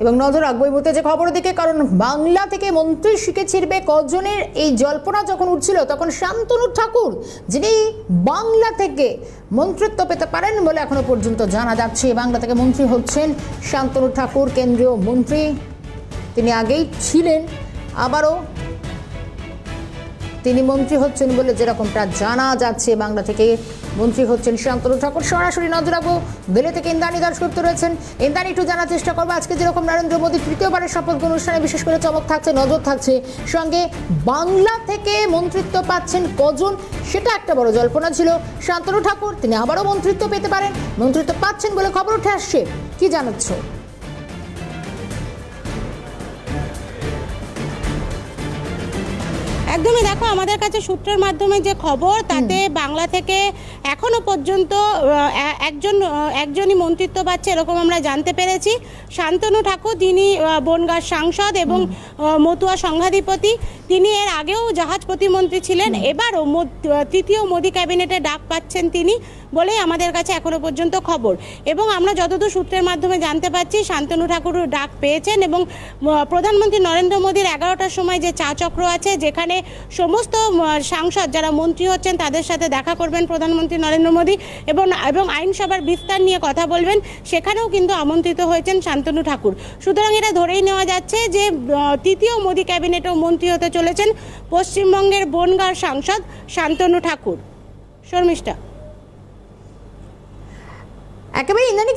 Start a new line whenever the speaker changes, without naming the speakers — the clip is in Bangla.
এবং নজর রাখব এই মুহূর্তে যে খবর দিকে, কারণ বাংলা থেকে মন্ত্রী শিখে ছিড়বে কজনের এই জল্পনা যখন উঠছিল, তখন শান্তনু ঠাকুর, যিনি বাংলা থেকে মন্ত্রিত্ব পেতে পারেন বলে এখনও পর্যন্ত জানা যাচ্ছে, বাংলা থেকে মন্ত্রী হচ্ছেন শান্তনু ঠাকুর, কেন্দ্রীয় মন্ত্রী। তিনি আগেই ছিলেন, আবারও তিনি মন্ত্রী হচ্ছেন বলে যেরকমটা জানা যাচ্ছে, বাংলা থেকে মন্ত্রী হচ্ছেন শান্তনু ঠাকুর। সরাসরি নজর রাখব দিল্লি থেকে ইন্দ্রাণী দাস গুপ্ত রয়েছেন। ইন্দ্রাণী একটু জানার চেষ্টা করব, আজকে যেরকম নরেন্দ্র মোদী তৃতীয়বারের শপথ অনুষ্ঠানে বিশেষ করে চমক থাকছে, নজর থাকছে। সঙ্গে বাংলা থেকে মন্ত্রিত্ব পাচ্ছেন কজন, সেটা একটা বড় জল্পনা ছিল। শান্তনু ঠাকুর, তিনি আবারও মন্ত্রিত্ব পেতে পারেন। মন্ত্রিত্ব পাচ্ছেন বলে খবর উঠে আসছে। কি জানাচ্ছ?
একদমই দেখো আমাদের কাছে সূত্রের মাধ্যমে যে খবর তাতে বাংলা থেকে এখনও পর্যন্ত একজন একজনই মন্ত্রিত্ব পাচ্ছে এরকম আমরা জানতে পেরেছি। শান্তনু ঠাকুর যিনি বনগাঁ সাংসদ এবং মতুয়া সংঘাধিপতি তিনি এর আগেও জাহাজ প্রতিমন্ত্রী ছিলেন। এবারও তৃতীয় মোদী ক্যাবিনেটে ডাক পাচ্ছেন তিনি বলেই আমাদের কাছে এখনও পর্যন্ত খবর। এবং আমরা যতদূর সূত্রের মাধ্যমে জানতে পারছি শান্তনু ঠাকুর ডাক পেয়েছেন এবং প্রধানমন্ত্রী নরেন্দ্র মোদীর এগারোটার সময় যে চা চক্র আছে যেখানে সমস্ত সাংসদ যারা মন্ত্রী হচ্ছেন তাদের সাথে দেখা করবেন প্রধানমন্ত্রী নরেন্দ্র মোদী এবং এবং আইনসভার বিস্তার নিয়ে কথা বলবেন। সেখানেও কিন্তু আমন্ত্রিত হয়েছেন শান্তনু ঠাকুর। সুতরাং এটা ধরেই নেওয়া যাচ্ছে যে তৃতীয় মোদী ক্যাবিনেটেও মন্ত্রী হতে চলেছেন পশ্চিমবঙ্গের বনগাঁর সাংসদ শান্তনু ঠাকুর। শর্মিষ্ঠা।
একেবারে ইন্দ্রাণী